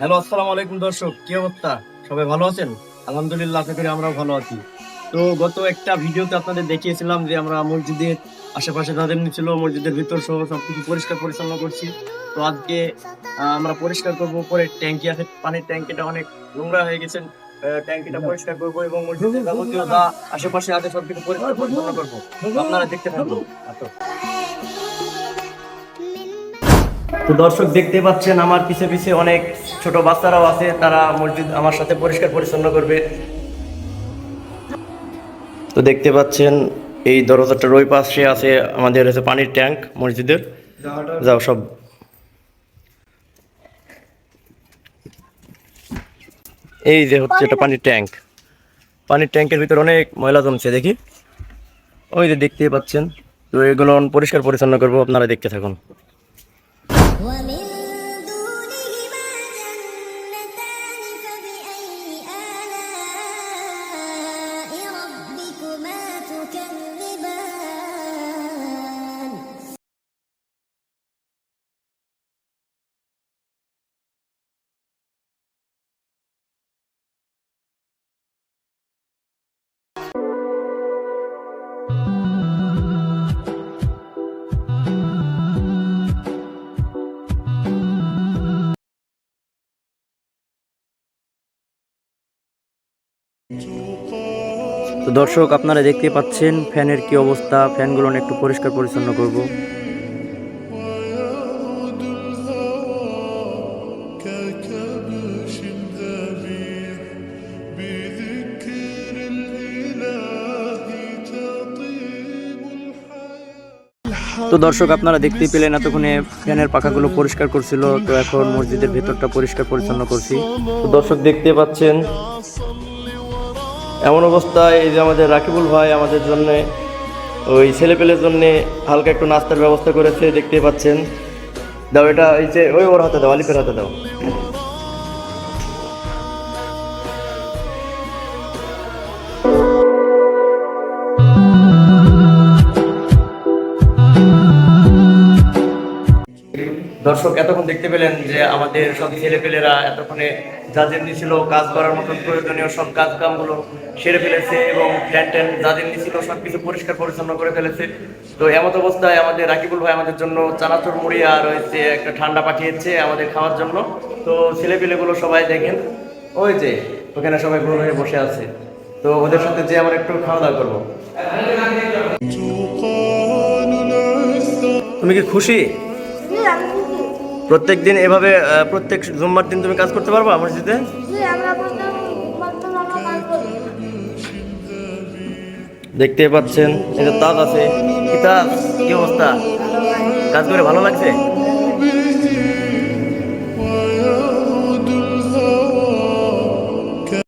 Hello, আসসালামু আলাইকুম দর্শক, কি অবস্থা? সবাই ভালো আছেন? আলহামদুলিল্লাহ, আশা করি আমরাও ভালো আছি। তো গত একটা ভিডিওতে আপনাদের দেখিয়েছিলাম যে আমরা মসজিদের আশেপাশে যাদের ছিল, মসজিদের ভিতর সহ সবকিছু পরিষ্কার পরিচ্ছন্ন করছি। তো আজকে আমরা পরিষ্কার করব, পরে ট্যাঙ্কি আছে, পানির ট্যাঙ্কিটা অনেক নোংরা হয়ে গেছে। ট্যাঙ্কিটা পরিষ্কার করব এবং মসজিদের যাবতীয় আশেপাশে আছে সবকিছু পরিষ্কার পরিচ্ছন্ন করব। আপনারা দেখতে আচ্ছা। তো দর্শক দেখতে পাচ্ছেন, আমার পিছে পিছে অনেক ছোট বাচ্চারাও আছে, তারা মসজিদ আমার সাথে পরিষ্কার পরিচ্ছন্ন করবে। তো দেখতে পাচ্ছেন, এই দরজাটার ওই পাশে আছে, আমাদের হচ্ছে পানির ট্যাঙ্ক মসজিদের। যাও সব। এই যে হচ্ছে এটা পানির ট্যাঙ্ক। পানির ট্যাঙ্কের ভিতর অনেক ময়লা জমছে, দেখি। ওই যে দেখতেই পাচ্ছেন, তো এগুলো পরিষ্কার পরিচ্ছন্ন করব, আপনারা দেখতে থাকুন। ومن তো দর্শক, আপনারা দেখতে পাচ্ছেন ফ্যানের কি অবস্থা। ফ্যানগুলো একটু পরিষ্কার পরিচ্ছন্ন করব। তো দর্শক, আপনারা দেখতে পেলেন এতক্ষণে ফ্যানের পাখাগুলো পরিষ্কার করছিল। তো এখন মসজিদের ভেতরটা পরিষ্কার পরিচ্ছন্ন করছি। তো দর্শক, দেখতে পাচ্ছেন এমন অবস্থায় এই যে আমাদের রাকিবুল ভাই আমাদের জন্যে, ওই ছেলেপেলের জন্যে হালকা একটু নাস্তার ব্যবস্থা করেছে দেখতে পাচ্ছেন। দাও এটা, এই যে, ওই ওর হাতে দাও আলিপের হাতে দাও। দর্শক এতক্ষণ দেখতে পেলেন যে আমাদের সব ছেলেপেলেরা এতক্ষণে যা যেমনি ছিল কাজ করার মতন প্রয়োজনীয় সব কাজ কামগুলো সেরে ফেলেছে এবং ফ্যান ট্যান যা যেমনি ছিল সব কিছু পরিষ্কার পরিচ্ছন্ন করে ফেলেছে। তো এমত অবস্থায় আমাদের রাকিবুল ভাই আমাদের জন্য চানাচুর মুড়ি আর একটা ঠান্ডা পাঠিয়েছে আমাদের খাওয়ার জন্য। তো ছেলেপেলেগুলো সবাই দেখেন। ওই যে, ওখানে সবাই ঘুরে হয়ে বসে আছে। তো ওদের সাথে যে আমরা একটু খাওয়া দাওয়া করব। তুমি কি খুশি? প্রত্যেক দিন এভাবে প্রত্যেক সোমবার দিন তুমি কাজ করতে পারবা মসজিদে? দেখতে পাচ্ছেন এটা তাজ আছে। কি তাজ? কি অবস্থা? কাজ করে ভালো লাগছে?